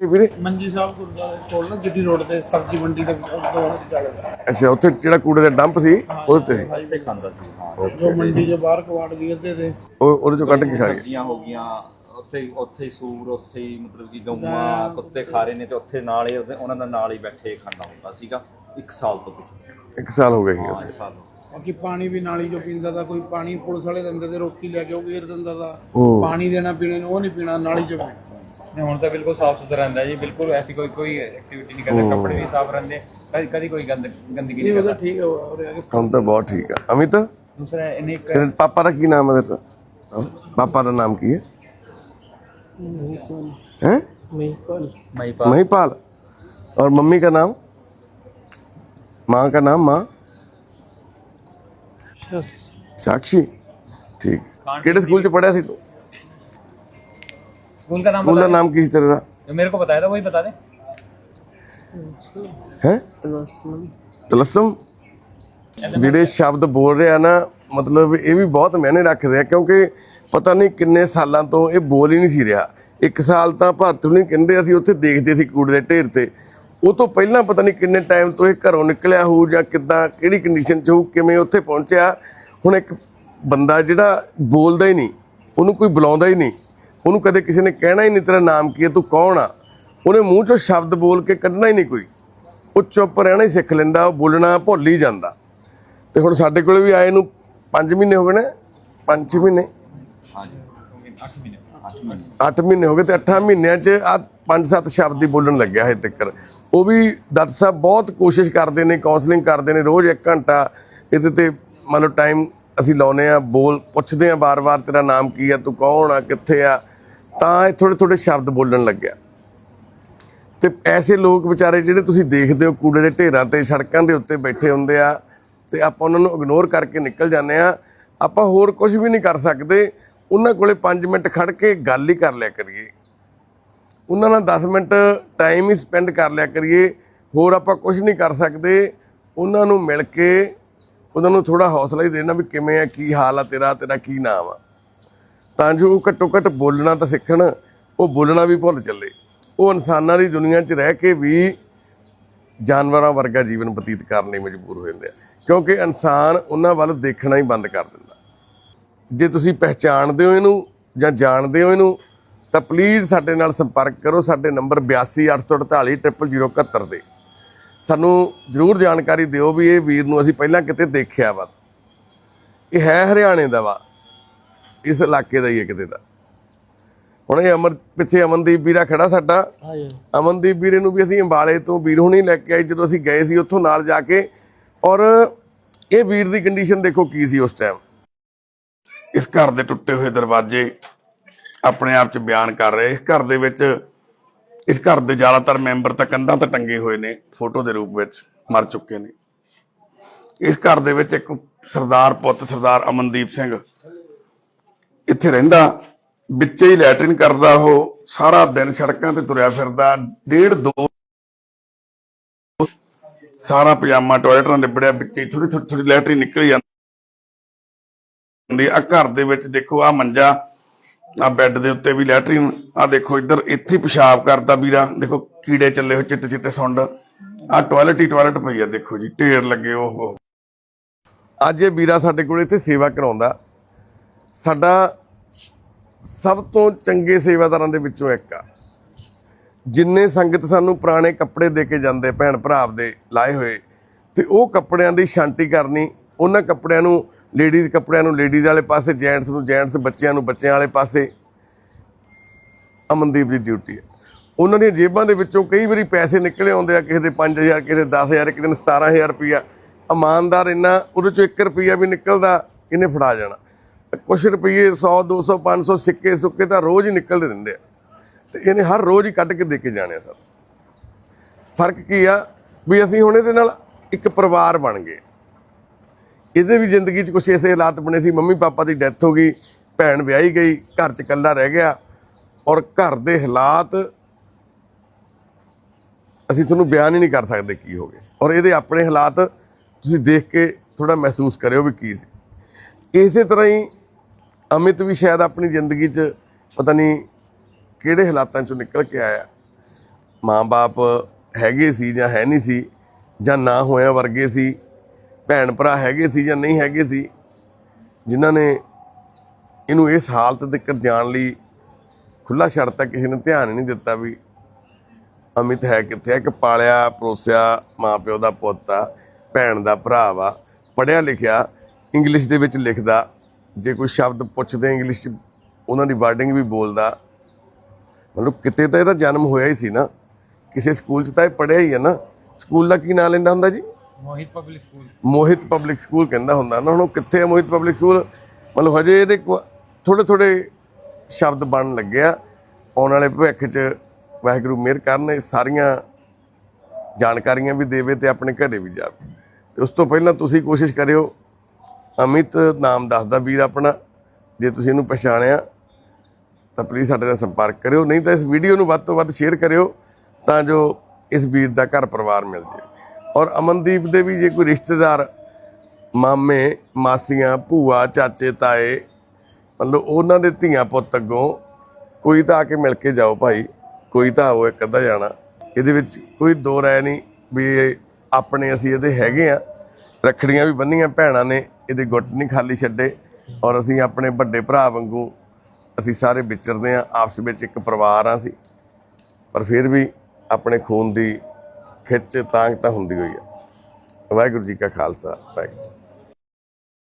ਵੀਰੇ? ਮੰਜੀ ਸਾਹਿਬ ਗੁਰਦੁਆਰੇ ਕੋਲ ਨਾ ਜਿੱਡੀ ਰੋਡ ਤੇ ਸਬਜ਼ੀ ਮੰਡੀ ਦੇ ਦੋਹਾਂ ਚ ਚੱਲਦਾ ਅੱਛਾ ਉੱਥੇ ਜਿਹੜਾ ਕੂੜੇ ਦਾ ਡੰਪ ਸੀ ਉਹਦੇ ਤੇ ਹਾਈਵੇ ਖਾਂਦਾ ਸੀ। ਜੋ ਮੰਡੀ ਦੇ ਬਾਹਰ ਕਵਾੜ ਗਿਰਦੇ ਤੇ। ਉਹ ਉਹਦੇ ਚੋਂ ਕੱਢ ਕੇ ਖਾ ਗਏ? ਸਬਜ਼ੀਆਂ ਹੋ ਗਈਆਂ ਉੱਥੇ ਹੀ- ਉੱਥੇ ਹੀ ਸੂਰ ਉੱਥੇ ਹੀ ਮਤਲਬ ਕਿ ਗਊਆਂ ਕੁੱਤੇ ਖਾ ਰਹੇ ਨੇ ਤੇ ਉੱਥੇ ਨਾਲ ਹੀ ਉਹਦੇ- ਉਹਨਾਂ ਦਾ ਨਾਲ ਹੀ ਬੈਠੇ ਖਾਂਦਾ ਹੁੰਦਾ ਸੀਗਾ ਇੱਕ ਸਾਲ ਤੋਂ ਪਿੱਛੇ। ਇੱਕ ਸਾਲ ਹੋ ਗਿਆ ਸੀ ਹਾਂ ਉੱਥੇ ਇੱਕ ਸਾਲ ਬਾਕੀ ਪਾਣੀ ਵੀ ਨਾਲੀ ਜੋ ਪੀਂਦਾ ਤਾਂ ਕੋਈ ਪਾਣੀ ਪੁਲਿਸ ਵਾਲੇ ਦਿੰਦੇ ਤੇ ਰੋਟੀ ਲੈ ਕੇ ਉਹ ਗੇਰ ਦਿੰਦਾ ਤਾਂ। ਹੂੰ। ਪਾਣੀ ਦੇਣਾ ਪੀਣੇ ਨੂੰ ਉਹ ਨਹੀਂ ਪੀਣਾ ਨਾਲੀ ਚੋਂ ਪੀਣਾ। ਨਹੀਂ, ਹੁਣ ਤਾਂ ਬਿਲਕੁਲ ਸਾਫ ਸੁਥਰਾ ਰਹਿੰਦਾ ਜੀ ਬਿਲਕੁਲ ਐਸੀ ਕੋਈ ਕੋਈ ਐਕਟੀਵਿਟੀ ਨਹੀਂ ਕਰਦੇ ਕੱਪੜੇ ਵੀ ਸਾਫ ਰਹਿੰਦੇ ਕਦੀ ਕਦੀ ਕੋਈ ਗੰਦ ਗੰਦਗੀ ਨਹੀਂ ਨਹੀਂ ਉਹਦਾ ਕਰਦਾ ਠੀਕ ਹੈ ਹੋ ਰਿਹਾ ਕਿ ਹੁਣ ਤਾਂ ਬਹੁਤ ਠੀਕ ਆ ਅਮਿਤ ਦੂਸਰਾ ਇਹਨੇ ਇੱਕ ਤੇਰੇ ਪਾਪਾ ਦਾ ਕੀ ਨਾਮ ਹੈ ਤੇਰਾ ਹਾਂ? ਪਾਪਾ ਦਾ ਨਾਮ ਕੀ ਹੈ हैं ਮਈਪਾ महिपाल और मम्मी का नाम माँ का नाम माँ साक्षी ठीक ਕਿਹੜੇ ਸਕੂਲ ਚ ਪੜਿਆ ਸੀ ਤੂੰ स्कूल का नाम ਸਕੂਲ ਦਾ ਨਾਮ ਕੀ ਸੀ ਤੇਰਾ जो मेरे को बताया था वही बता दे ਹੈ ਤਲਸਮ ਜਿਹੜੇ ਸ਼ਬਦ ਬੋਲ ਰਿਹਾ ਨਾ ਮਤਲਬ ਇਹ ਵੀ ਬਹੁਤ ਮਾਇਨੇ ਰੱਖਦੇ ਆ ਕਿਉਂਕਿ ਪਤਾ ਨਹੀਂ ਕਿੰਨੇ ਸਾਲਾਂ ਤੋਂ ਇਹ ਬੋਲ ਹੀ ਨਹੀਂ ਸੀ ਰਿਹਾ ਇੱਕ ਸਾਲ ਤਾਂ ਭਾਰਤ ਨੂੰ ਕਹਿੰਦੇ ਅਸੀਂ ਉੱਥੇ ਦੇਖਦੇ ਸੀ ਕੂੜੇ ਦੇ ਢੇਰ ਤੇ ਉਹ ਤੋਂ ਪਹਿਲਾਂ ਪਤਾ ਨਹੀਂ ਕਿੰਨੇ ਟਾਈਮ ਤੋਂ ਇਹ ਘਰੋਂ ਨਿਕਲਿਆ ਹੋਊ ਜਾਂ ਕਿੱਦਾਂ ਕਿਹੜੀ ਕੰਡੀਸ਼ਨ 'ਚ ਹੋਊ ਕਿਵੇਂ ਉੱਥੇ ਪਹੁੰਚਿਆ ਹੁਣ ਇੱਕ ਬੰਦਾ ਜਿਹੜਾ ਬੋਲਦਾ ਹੀ ਨਹੀਂ ਉਹਨੂੰ ਕੋਈ ਬੁਲਾਉਂਦਾ ਹੀ ਨਹੀਂ ਉਹਨੂੰ ਕਦੇ ਕਿਸੇ ਨੇ ਕਹਿਣਾ ਹੀ ਨਹੀਂ ਤੇਰਾ ਨਾਮ ਕੀ ਹੈ ਤੂੰ ਕੌਣ ਆ? ਉਹਨੇ ਮੂੰਹ 'ਚੋਂ ਸ਼ਬਦ ਬੋਲ ਕੇ ਕੱਢਣਾ ਹੀ ਨਹੀਂ ਕੋਈ। ਉਹ ਚੁੱਪ ਰਹਿਣਾ ਹੀ ਸਿੱਖ ਲੈਂਦਾ ਉਹ ਬੋਲਣਾ ਭੁੱਲ ਹੀ ਜਾਂਦਾ। ਤੇ ਹੁਣ ਸਾਡੇ ਕੋਲੇ ਵੀ ਆਏ ਨੂੰ 5 ਮਹੀਨੇ ਹੋ ਗਏ ਨੇ? 5 ਮਹੀਨੇ? ਹਾਂਜੀ। 8 ਮਹੀਨੇ। 8 ਮਹੀਨੇ। 8 ਮਹੀਨੇ ਹੋ ਗਏ ਤੇ 8 ਮਹੀਨਿਆਂ 'ਚ ਆ 5-7 ਸ਼ਬਦ ਹੀ ਬੋਲਣ ਲੱਗਿਆ ਹੈ ਤੱਕ ਉਹ ਵੀ ਡਾਕਟਰ ਸਾਹਿਬ ਬਹੁਤ ਕੋਸ਼ਿਸ਼ ਕਰਦੇ ਨੇ ਕਾਉਂਸਲਿੰਗ ਕਰਦੇ ਨੇ ਰੋਜ਼ 1 ਘੰਟਾ। ਇਹਦੇ ਤੇ ਮੰਨ ਲਓ ਟਾਈਮ ਅਸੀਂ ਲਾਉਨੇ ਆ ਬੋਲ ਪੁੱਛਦੇ ਆ ਬਾਰ-ਬਾਰ ਤੇਰਾ ਨਾਮ ਕੀ ਆ ਤੂੰ ਕੌਣ ਆ ਕਿੱਥੇ ਆ? ਤਾਂ ਇਹ ਥੋੜੇ ਥੋੜੇ ਸ਼ਬਦ ਬੋਲਣ ਲੱਗਿਆ। ਤੇ ਐਸੇ ਲੋਕ ਵਿਚਾਰੇ ਜਿਹੜੇ ਤੁਸੀਂ ਦੇਖਦੇ ਹੋ ਕੂੜੇ ਦੇ ਢੇਰਾਂ ਤੇ, ਸੜਕਾਂ ਦੇ ਉੱਤੇ ਬੈਠੇ ਹੁੰਦੇ ਆ, ਤੇ ਆਪਾਂ ਉਹਨਾਂ ਨੂੰ ਇਗਨੋਰ ਕਰਕੇ ਨਿਕਲ ਜਾਂਦੇ ਆ। ਆਪਾਂ ਹੋਰ ਕੁਝ ਵੀ ਨਹੀਂ ਕਰ ਸਕਦੇ। ਉਹਨਾਂ ਕੋਲੇ 5 ਮਿੰਟ ਖੜ ਕੇ ਗੱਲ ਹੀ ਕਰ ਲਿਆ ਕਰੀਏ। ਉਹਨਾਂ ਨਾਲ 10 ਮਿੰਟ ਟਾਈਮ ਹੀ ਸਪੈਂਡ ਕਰ ਲਿਆ ਕਰੀਏ। ਹੋਰ ਆਪਾਂ ਕੁਝ ਨਹੀਂ ਕਰ ਸਕਦੇ। ਉਹਨਾਂ ਨੂੰ ਮਿਲ ਕੇ, ਉਹਨਾਂ ਨੂੰ ਥੋੜਾ ਹੌਸਲਾ ਹੀ ਦੇਣਾ ਵੀ ਕਿਵੇਂ ਆ, ਕੀ ਹਾਲ ਆ ਤੇਰਾ ਤੇਰਾ ਕੀ ਨਾਮ ਆ। ਤਾਂ ਜੋ ਉਹ ਘੱਟੋ ਘੱਟ ਬੋਲਣਾ ਤਾਂ ਸਿੱਖਣ, ਉਹ ਬੋਲਣਾ ਵੀ ਭੁੱਲ ਚੱਲੇ। ਉਹ ਇਨਸਾਨਾਂ ਦੀ ਦੁਨੀਆ 'ਚ ਰਹਿ ਕੇ ਵੀ ਜਾਨਵਰਾਂ ਵਰਗਾ ਜੀਵਨ ਬਤੀਤ ਕਰਨ ਲਈ ਮਜਬੂਰ ਹੋ ਜਾਂਦੇ ਆ। ਕਿਉਂਕਿ ਇਨਸਾਨ ਉਹਨਾਂ ਵੱਲ ਦੇਖਣਾ ਹੀ ਬੰਦ ਕਰ ਦਿੰਦਾ। ਜੇ ਤੁਸੀਂ ਪਹਿਚਾਣਦੇ ਹੋ ਇਹਨੂੰ ਜਾਂ ਜਾਣਦੇ ਹੋ ਇਹਨੂੰ, ਤਾਂ ਪਲੀਜ਼ ਸਾਡੇ ਨਾਲ ਸੰਪਰਕ ਕਰੋ। ਸਾਡੇ ਨੰਬਰ 8284400071 ਦੇ। ਸਾਨੂੰ ਜਰੂਰ ਜਾਣਕਾਰੀ ਦਿਓ ਵੀ ਇਹ ਵੀਰ ਨੂੰ ਅਸੀਂ ਪਹਿਲਾਂ ਕਿਤੇ ਦੇਖਿਆ ਵਾ। ਇਹ ਹੈ ਹਰਿਆਣੇ ਦਾ ਵਾ। ਇਸ ਇਲਾਕੇ ਦਾ ਹੀ ਹੈ ਕਿਤੇ ਦਾ। ਹੁਣ ਇਹ ਅਮਰ ਪਿੱਛੇ ਅਮਨਦੀਪ ਵੀਰਾ ਖੜਾ ਸਾਡਾ। ਅਮਨਦੀਪ ਵੀਰੇ ਨੂੰ ਵੀ ਅਸੀਂ ਅੰਬਾਲੇ ਤੋਂ ਵੀਰ ਹੁਣੀ ਲੈ ਕੇ ਆਏ ਜਦੋਂ ਅਸੀਂ ਗਏ ਸੀ ਉੱਥੋਂ ਨਾਲ ਜਾ ਕੇ। ਔਰ ਇਹ ਵੀਰ ਦੀ ਕੰਡੀਸ਼ਨ ਦੇਖੋ ਕੀ ਸੀ ਉਸ ਟਾਈਮ ਇਸ ਘਰ ਦੇ ਟੁੱਟੇ ਹੋਏ ਦਰਵਾਜ਼ੇ ਆਪਣੇ ਆਪ ਚ ਬਿਆਨ ਕਰ ਰਹੇ। ਇਸ ਘਰ ਦੇ ਵਿੱਚ ਇਸ ਘਰ ਦੇ ਜ਼ਿਆਦਾਤਰ ਮੈਂਬਰ ਤਾਂ ਕੰਧਾਂ ਤੇ ਟੰਗੇ ਹੋਏ ਨੇ ਫੋਟੋ ਦੇ ਰੂਪ ਵਿੱਚ ਮਰ ਚੁੱਕੇ ਨੇ। ਇਸ ਘਰ ਦੇ ਵਿੱਚ ਇੱਕ ਸਰਦਾਰ ਪੁੱਤ ਸਰਦਾਰ ਅਮਨਦੀਪ ਸਿੰਘ ਇੱਥੇ ਰਹਿੰਦਾ, ਵਿੱਚੇ ਹੀ ਲੈਟਰਿਨ ਕਰਦਾ ਉਹ, ਸਾਰਾ ਦਿਨ ਸੜਕਾਂ ਤੇ ਤੁਰਿਆ ਫਿਰਦਾ, ਡੇਢ ਦੋ ਸਾਰਾ ਪਜਾਮਾ ਟਾਇਲਟ ਨਾਲ ਲਿਬੜਿਆ, ਵਿੱਚੇ ਥੋੜੀ ਥੋੜੀ ਥੋੜੀ ਲੈਟਰਿਨ ਨਿਕਲ ਜਾਂਦੀ ਆ। ਘਰ ਦੇ ਵਿੱਚ ਦੇਖੋ, ਆ ਮੰਜਾ, ਆ ਬੈੱਡ ਦੇ ਉੱਤੇ ਵੀ ਲੈਟਰੀਨ ਆ ਦੇਖੋ ਇੱਧਰ, ਇੱਥੇ ਹੀ ਪਿਸ਼ਾਬ ਕਰਦਾ ਵੀਰਾ, ਦੇਖੋ ਕੀੜੇ ਚੱਲੇ ਹੋਏ, ਚਿੱਟੇ ਚਿੱਟੇ ਸੁੰਡ। ਆ ਟਾਇਲਟ ਹੀ ਟਾਇਲਟ ਪਈ ਆ, ਦੇਖੋ ਜੀ, ਢੇਰ ਲੱਗੇ ਉਹ ਅੱਜ ਇਹ ਵੀਰਾ ਸਾਡੇ ਕੋਲ ਇੱਥੇ ਸੇਵਾ ਕਰਾਉਂਦਾ। ਸਾਡਾ ਸਭ ਤੋਂ ਚੰਗੇ ਸੇਵਾਦਾਰਾਂ ਦੇ ਵਿੱਚੋਂ ਇੱਕ ਆ। ਜਿੰਨੇ ਸੰਗਤ ਸਾਨੂੰ ਪੁਰਾਣੇ ਕੱਪੜੇ ਦੇ ਕੇ ਜਾਂਦੇ, ਭੈਣ ਭਰਾ ਆਪਦੇ ਲਾਏ ਹੋਏ, ਤੇ ਉਹ ਕੱਪੜਿਆਂ ਦੀ ਸ਼ਾਂਤੀ ਕਰਨੀ, ਉਹਨਾਂ ਕੱਪੜਿਆਂ ਨੂੰ ਲੇਡੀਜ਼ ਕੱਪੜਿਆਂ ਨੂੰ ਲੇਡੀਜ਼ ਵਾਲੇ ਪਾਸੇ ਜੈਂਟਸ ਨੂੰ ਜੈਂਟਸ ਬੱਚਿਆਂ ਨੂੰ ਬੱਚਿਆਂ ਵਾਲੇ ਪਾਸੇ, ਅਮਨਦੀਪ ਦੀ ਡਿਊਟੀ ਹੈ ਉਹਨਾਂ ਦੀਆਂ ਜੇਬਾਂ ਦੇ ਵਿੱਚੋਂ ਕਈ ਵਾਰੀ ਪੈਸੇ ਨਿਕਲੇ ਆਉਂਦੇ ਆ, ਕਿਸੇ ਦੇ 5000 ਕਿਸੇ ਦੇ 10000 ਕਿਸੇ ਦੇ 17000 ਰੁਪਇਆ ਇਮਾਨਦਾਰ ਇੰਨਾ, ਉਹਦੇ ਚੋਂ 1 ਰੁਪਿਆ ਵੀ ਨਿਕਲਦਾ, ਇਹਨੇ ਫੜਾ ਜਾਣਾ। ਕੁਛ ਰੁਪਏ 100 200 500 ਸਿੱਕੇ ਸੁੱਕੇ ਤਾਂ ਰੋਜ਼ ਹੀ ਨਿਕਲਦੇ ਰਹਿੰਦੇ ਆ। ਤੇ ਇਹਨੇ ਹਰ ਰੋਜ਼ ਹੀ ਕੱਢ ਕੇ ਦੇ ਕੇ ਜਾਣੇ ਆ ਸਰ ਫ਼ਰਕ ਕੀ ਆ? ਵੀ ਅਸੀਂ ਹੁਣ ਇਹਦੇ ਨਾਲ ਇੱਕ ਪਰਿਵਾਰ ਬਣ ਗਏ। ਇਹਦੇ ਵੀ ਜ਼ਿੰਦਗੀ 'ਚ ਕੁਛ ਐਸੇ ਹਾਲਾਤ ਬਣੇ ਸੀ, ਮੰਮੀ ਪਾਪਾ ਦੀ ਡੈਥ ਹੋ ਗਈ, ਭੈਣ ਵਿਆਹੀ ਗਈ, ਘਰ 'ਚ ਇਕੱਲਾ ਰਹਿ ਗਿਆ। ਔਰ ਘਰ ਦੇ ਹਾਲਾਤ, ਅਸੀਂ ਤੁਹਾਨੂੰ ਬਿਆਨ ਹੀ ਨਹੀਂ ਕਰ ਸਕਦੇ ਕੀ ਹੋ ਗਏ। ਔਰ ਇਹਦੇ ਆਪਣੇ ਹਾਲਾਤ ਤੁਸੀਂ ਦੇਖ ਕੇ ਥੋੜਾ ਮਹਿਸੂਸ ਕਰਿਓ ਵੀ ਕੀ ਸੀ। ਇਸੇ ਤਰ੍ਹਾਂ ਹੀ ਅਮਿਤ ਵੀ ਸ਼ਾਇਦ ਆਪਣੀ ਜ਼ਿੰਦਗੀ 'ਚ ਪਤਾ ਨਹੀਂ ਕਿਹੜੇ ਹਾਲਾਤਾਂ 'ਚੋਂ ਨਿਕਲ ਕੇ ਆਇਆ। ਮਾਂ-ਬਾਪ ਹੈਗੇ ਸੀ ਜਾਂ ਹੈ ਨਹੀਂ ਸੀ, ਜਾਂ ਨਾ ਹੋਇਆ ਵਰਗੇ ਸੀ ਭੈਣ ਭਰਾ ਹੈਗੇ ਸੀ ਜਾਂ ਨਹੀਂ ਹੈਗੇ ਸੀ, ਜਿਨ੍ਹਾਂ ਨੇ ਇਹਨੂੰ ਇਸ ਹਾਲਤ ਤੱਕ ਜਾਣ ਲਈ ਖੁੱਲਾ ਛੱਡਤਾ ਕਿਸੇ ਨੇ ਧਿਆਨ ਹੀ ਨਹੀਂ ਦਿੱਤਾ ਵੀ ਅਮਿਤ ਹੈ ਕਿੱਥੇ ਹੈ ਕਿ ਪਾਲਿਆ, ਪਰੋਸਿਆ ਮਾਪਿਓ ਦਾ ਪੁੱਤ ਆ, ਭੈਣ ਦਾ ਭਰਾ ਵਾ ਪੜਿਆ ਲਿਖਿਆ ਇੰਗਲਿਸ਼ ਦੇ ਵਿੱਚ ਲਿਖਦਾ ਜੇ ਕੋਈ ਸ਼ਬਦ ਪੁੱਛਦੇ ਇੰਗਲਿਸ਼ ਚ ਉਹਨਾਂ ਦੀ ਵਰਡਿੰਗ ਵੀ ਬੋਲਦਾ। ਮਤਲਬ ਕਿਤੇ ਤਾਂ ਇਹਦਾ ਜਨਮ ਹੋਇਆ ਹੀ ਸੀ ਨਾ। ਕਿਸੇ ਸਕੂਲ 'ਚ ਤਾਂ ਇਹ ਪੜਿਆ ਹੀ ਹੈ ਨਾ। ਸਕੂਲ ਦਾ ਕੀ ਨਾਂ ਲੈਂਦਾ ਹੁੰਦਾ ਜੀ? Mohit public school Mohit public school ਕਹਿੰਦਾ ਹੁੰਦਾ ਨਾ। ਹੁਣ ਉਹ ਕਿੱਥੇ ਹੈ ਮੋਹਿਤ ਪਬਲਿਕ ਸਕੂਲ ਮਤਲਬ ਹਜੇ ਇਹਦੇ ਥੋੜੇ ਥੋੜੇ ਸ਼ਬਦ ਬਣਨ ਲੱਗਿਆ ਆਉਣ ਵਾਲੇ ਭਵਿੱਖ 'ਚ ਵਾਹਿਗੁਰੂ ਮਿਹਰ ਕਰਨ ਇਹ ਸਾਰੀਆਂ ਜਾਣਕਾਰੀਆਂ ਵੀ ਦੇਵੇ ਤੇ ਆਪਣੇ ਘਰੇ ਵੀ ਜਾਵੇ। ਤੇ ਉਸ ਤੋਂ ਪਹਿਲਾਂ ਤੁਸੀਂ ਕੋਸ਼ਿਸ਼ ਕਰਿਓ ਅਮਿਤ ਨਾਮ ਦੱਸਦਾ ਵੀਰ ਆਪਣਾ, ਜੇ ਤੁਸੀਂ ਇਹਨੂੰ ਪਛਾਣਿਆ, ਤਾਂ ਪਲੀਜ਼ ਸਾਡੇ ਨਾਲ ਸੰਪਰਕ ਕਰਿਓ, ਨਹੀਂ ਤਾਂ ਇਸ ਵੀਡੀਓ ਨੂੰ ਵੱਧ ਤੋਂ ਵੱਧ ਸ਼ੇਅਰ ਕਰਿਓ, ਤਾਂ ਜੋ ਇਸ ਵੀਰ ਦਾ ਘਰ ਪਰਿਵਾਰ ਮਿਲ ਜਾਵੇ ਔਰ ਅਮਨਦੀਪ ਦੇ ਵੀ ਜੇ ਕੋਈ ਰਿਸ਼ਤੇਦਾਰ, ਮਾਮੇ, ਮਾਸੀਆਂ, ਭੂਆ, ਚਾਚੇ, ਤਾਏ, ਮਤਲਬ ਉਹਨਾਂ ਦੇ ਧੀਆਂ ਪੁੱਤ ਅੱਗੋਂ ਕੋਈ ਤਾਂ ਆ ਕੇ ਮਿਲ ਕੇ ਜਾਓ ਭਾਈ, ਕੋਈ ਤਾਂ ਆਓ ਇੱਕ ਅੱਧਾ ਜਾਣਾ। ਇਹਦੇ ਵਿੱਚ ਕੋਈ ਦੋ ਰਾਏ ਨਹੀਂ ਵੀ ਆਪਣੇ ਅਸੀਂ ਇਹਦੇ ਹੈਗੇ ਆ। ਰੱਖੜੀਆਂ ਵੀ ਬੰਨੀਆਂ ਭੈਣਾਂ ਨੇ, ਇਹਦੇ ਗੁੱਟ ਨਹੀਂ ਖਾਲੀ ਛੱਡੇ। ਔਰ ਅਸੀਂ ਆਪਣੇ ਵੱਡੇ ਭਰਾ ਵਾਂਗੂ ਅਸੀਂ ਸਾਰੇ ਵਿਚਰਦੇ ਆ ਆਪਸ ਵਿੱਚ ਇੱਕ ਪਰਿਵਾਰ ਆ ਅਸੀਂ। ਪਰ ਫਿਰ ਵੀ ਆਪਣੇ ਖੂਨ ਦੀ ਖਿੱਚ ਤਾਂਗ ਤਾਂ ਹੁੰਦੀ ਹੋਈ ਆ। ਵਾਹਿਗੁਰੂ ਜੀ ਕਾ ਖਾਲਸਾ, ਵਾਹਿਗੁਰੂ ਜੀ